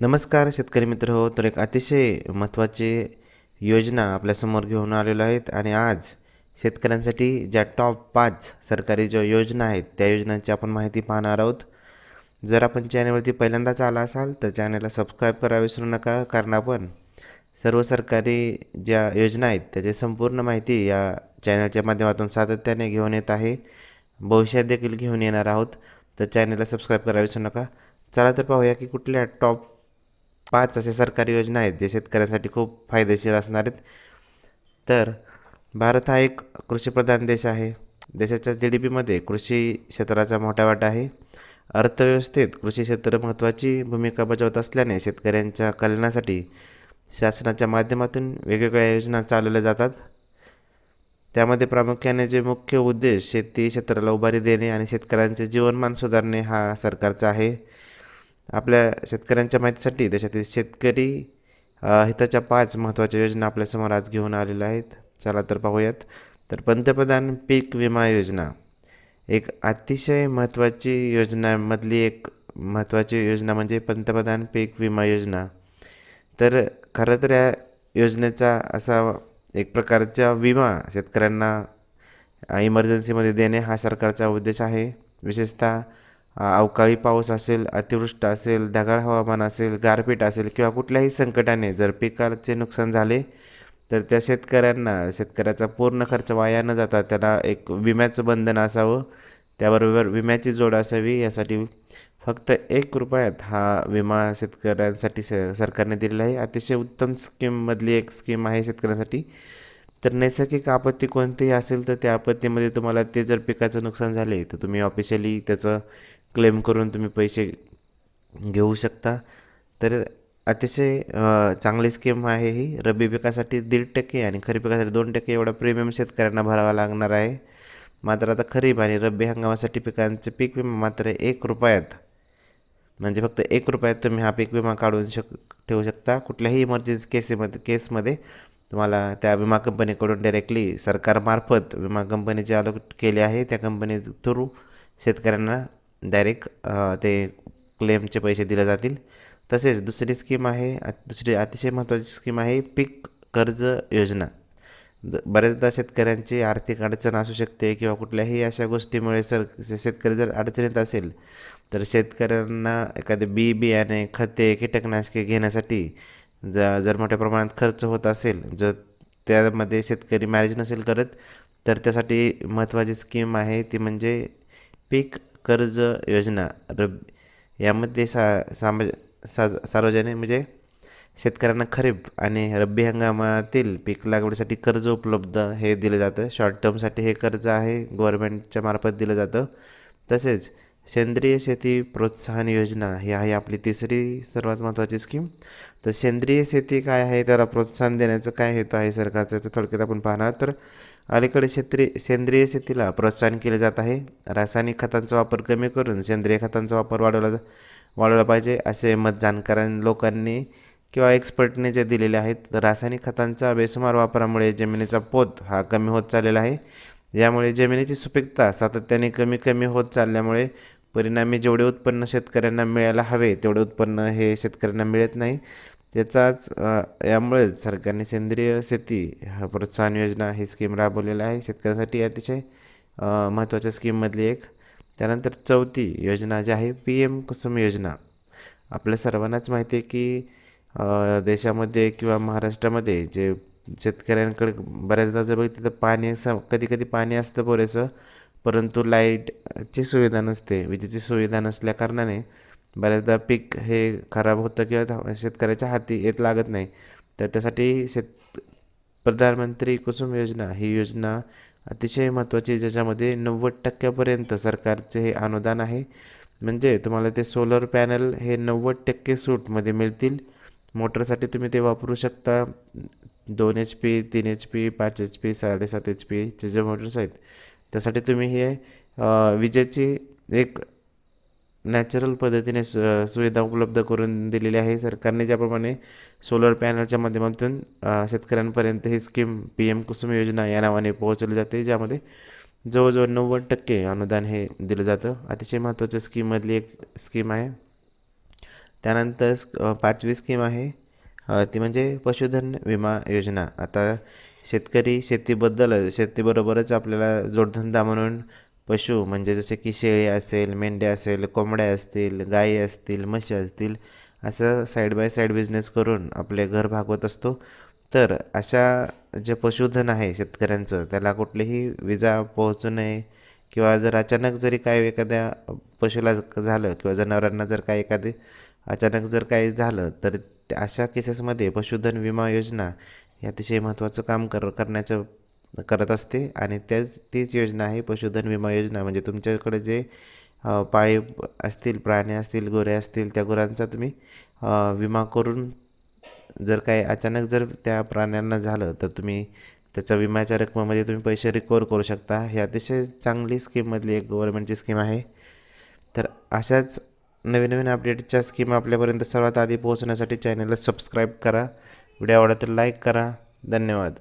नमस्कार शेतकरी मित्र हो तर एक अतिशय महत्त्वाची योजना आपल्यासमोर घेऊन आलेलो आहेत. आणि आज शेतकऱ्यांसाठी ज्या टॉप पाच सरकारी ज्या योजना आहेत त्या योजनांची आपण माहिती पाहणार आहोत. जर आपण चॅनलवरती पहिल्यांदाच आला असाल तर चॅनलला सबस्क्राईब करा विसरू नका कारण आपण सर्व सरकारी ज्या योजना आहेत त्याची संपूर्ण माहिती या चॅनलच्या माध्यमातून सातत्याने घेऊन येत आहे. भविष्यात देखील घेऊन येणार आहोत. तर चॅनलला सबस्क्राईब करा विसरू नका. चला तर पाहूया की कुठल्या टॉप पाच असे सरकारी योजना आहेत जे शेतकऱ्यांसाठी खूप फायदेशीर असणार आहेत. तर भारत हा एक कृषीप्रधान देश आहे. देशाच्या जी डी पीमध्ये कृषी क्षेत्राचा मोठा वाटा आहे. अर्थव्यवस्थेत कृषी क्षेत्र महत्त्वाची भूमिका बजावत असल्याने शेतकऱ्यांच्या कल्याणासाठी शासनाच्या माध्यमातून वेगवेगळ्या योजना चालवल्या जातात. त्यामध्ये प्रामुख्याने जे मुख्य उद्देश शेती क्षेत्राला उभारी देणे आणि शेतकऱ्यांचे जीवनमान सुधारणे हा सरकारचा आहे. आपल्या शेतकऱ्यांच्या माहितीसाठी देशातील शेतकरी हिताच्या पाच महत्त्वाच्या योजना आपल्यासमोर आज घेऊन आलेल्या आहेत. चला तर पाहूयात. तर पंतप्रधान पीक विमा योजना. एक अतिशय महत्त्वाची योजनामधली एक महत्त्वाची योजना म्हणजे पंतप्रधान पीक विमा योजना. तर खरं तर या योजनेचा असा एक प्रकारचा विमा शेतकऱ्यांना इमर्जन्सीमध्ये देणे हा सरकारचा उद्देश आहे. विशेषतः अवकाळी पाऊस असेल अतिवृष्ट असेल ढगाळ हवामान असेल गारपीट असेल किंवा कुठल्याही संकटाने जर पिकाचे नुकसान झाले तर त्या शेतकऱ्यांना शेतकऱ्याचा पूर्ण खर्च वाया न जाता त्याला एक विम्याचं बंधन असावं. त्याबरोबर विम्याची जोड असावी. यासाठी फक्त एक रुपयात हा विमा शेतकऱ्यांसाठी स सरकारने दिलेला आहे. अतिशय उत्तम स्कीममधली एक स्कीम आहे शेतकऱ्यांसाठी. तर नैसर्गिक आपत्ती कोणतीही असेल तर त्या आपत्तीमध्ये तुम्हाला ते जर पिकाचं नुकसान झाले तर तुम्ही ऑफिशियली त्याचं क्लेम करून तुम्ही पैसे घेऊ शकता. तर अतिशय चांगली स्कीम आहे ही. रब्बी पिकासाठी दीड टक्के आणि खरीप पिकासाठी दोन टक्के एवढा प्रीमियम शेतकऱ्यांना भरावा लागणार आहे. मात्र आता खरीप आणि रब्बी हंगामासाठी पिकांचे पीक विमा मात्र एक रुपयात म्हणजे फक्त एक रुपयात तुम्ही हा पीक विमा काढून शक ठेवू शकता. कुठल्याही इमर्जन्सी केसेमध्ये केसमध्ये तुम्हाला त्या विमा कंपनीकडून डायरेक्टली सरकारमार्फत विमा कंपनी जे आलो केले आहे त्या कंपनी थ्रू शेतकऱ्यांना डायरेक्ट ते क्लेमचे पैसे दिले जातील. तसेच दुसरी स्कीम आहे दुसरी अतिशय महत्त्वाची स्कीम आहे पीक कर्ज योजना. ज बऱ्याचदा शेतकऱ्यांची आर्थिक अडचण असू शकते किंवा कुठल्याही अशा गोष्टीमुळे सर शेतकरी जर अडचणीत असेल तर शेतकऱ्यांना एखादे बी बियाणे खते कीटकनाशके घेण्यासाठी ज जर मोठ्या प्रमाणात खर्च होत असेल जर त्यामध्ये शेतकरी मॅरेज नसेल करत तर त्यासाठी महत्त्वाची स्कीम आहे ती म्हणजे पीक कर्ज योजना रब यामध्ये सा साम सा सार्वजनिक म्हणजे शेतकऱ्यांना खरीप आणि रब्बी हंगामातील पीक लागवडीसाठी कर्ज उपलब्ध हे दिलं जातं. शॉर्ट टर्मसाठी हे कर्ज आहे. गव्हर्मेंटच्या मार्फत दिलं जातं. तसेच सेंद्रिय शेती प्रोत्साहन योजना ही आहे आपली तिसरी सर्वात महत्त्वाची स्कीम तर सेंद्रिय शेती काय आहे? त्याला प्रोत्साहन देण्याचं काय हेतू आहे सरकारचं? तर थोडक्यात आपण पाहणार. तर अलीकडे शेत्री सेंद्रिय शेतीला प्रोत्साहन केले जात आहे. रासायनिक खतांचा वापर कमी करून सेंद्रिय खतांचा वापर वाढवला वाढवला पाहिजे असे मत जाणकारां लोकांनी किंवा एक्सपर्टने जे दिलेले आहेत. रासायनिक खतांचा बेसुमार वापरामुळे जमिनीचा पोत हा कमी होत चाललेला आहे. यामुळे जमिनीची सुपीकता सातत्याने कमी कमी होत चालल्यामुळे परिणामी जेवढे उत्पन्न शेतकऱ्यांना मिळायला हवे तेवढे उत्पन्न हे शेतकऱ्यांना मिळत नाही. त्याचाच यामुळेच सरकारने सेंद्रिय शेती हा प्रोत्साहन योजना ही स्कीम राबवलेली आहे. शेतकऱ्यांसाठी अतिशय महत्त्वाच्या स्कीममधली एक. त्यानंतर चौथी योजना जी आहे पी एम कुसुम योजना. आपल्या सर्वांनाच माहिती आहे की देशामध्ये किंवा महाराष्ट्रामध्ये जे शेतकऱ्यांकडे बऱ्याचदा जर बघितलं तर पाणी असं कधी कधी पाणी असतं पुरेसं परंतु लाईटची सुविधा नसते विजेची सुविधा नसल्या कारणाने बऱ्याचदा पीक हे खराब होतं किंवा शेतकऱ्याच्या हाती येत लागत नाही. तर त्यासाठी शेत प्रधानमंत्री कुसुम योजना ही योजना अतिशय महत्त्वाची ज्याच्यामध्ये नव्वद टक्क्यापर्यंत सरकारचे हे अनुदान आहे. म्हणजे तुम्हाला ते सोलर पॅनल हे नव्वद टक्के सूटमध्ये मिळतील. मोटरसाठी तुम्ही ते वापरू शकता. दोन एच पी तीन एच पी पाच एच पी साडेसात एच पीचे जे मोटर्स आहेत. त्यासाठी तुम्ही हे विजेची एक नॅचरल पद्धतीने स सुविधा उपलब्ध करून दिलेली आहे. सरकारने ज्याप्रमाणे सोलर पॅनलच्या माध्यमातून शेतकऱ्यांपर्यंत ही स्कीम पी एम कुसुम योजना या नावाने पोहोचवली जाते. ज्यामध्ये जवळजवळ नव्वद टक्के अनुदान हे दिलं जातं. अतिशय महत्त्वाच्या स्कीममधली एक स्कीम आहे. त्यानंतर पाचवी स्कीम आहे. ती म्हणजे पशुधन विमा योजना. आता शेतकरी शेतीबद्दल शेतीबरोबरच आपल्याला जोडधंदा म्हणून पशु म्हणजे जसे की शेळी असेल मेंढ्या असेल कोंबड्या असतील गायी असतील म्हशी असतील असं साईड बाय साईड बिझनेस करून आपले घर भागवत असतो. तर अशा जे पशुधन आहे शेतकऱ्यांचं त्याला कुठलीही विजा पोहोचू नये किंवा जर अचानक जरी काय एखाद्या पशुला झालं किंवा जनावरांना जर काय एखादी अचानक जर काही झालं तर त्या- अशा केसेसमध्ये पशुधन विमा योजना ही अतिशय महत्त्वाचं काम कर करण्याचं करत असते. आणि त्याच तीच योजना आहे पशुधन विमा योजना. म्हणजे तुमच्याकडे जे पाळीव असतील प्राणी असतील गुरे असतील त्या गुरांचा तुम्ही विमा करून जर काही अचानक जर त्या प्राण्यांना झालं तर तुम्ही त्याच्या विम्याच्या रकमेमध्ये तुम्ही पैसे रिकवर करू शकता. ही अतिशय चांगली स्कीममधली एक गव्हर्नमेंटची स्कीम आहे. तर अशाच नवीन नवीन अपडेटच्या स्कीम आपल्यापर्यंत सर्वात आधी पोहोचण्यासाठी चॅनलला सबस्क्राईब करा. व्हिडिओ आवडला तर लाईक करा. धन्यवाद.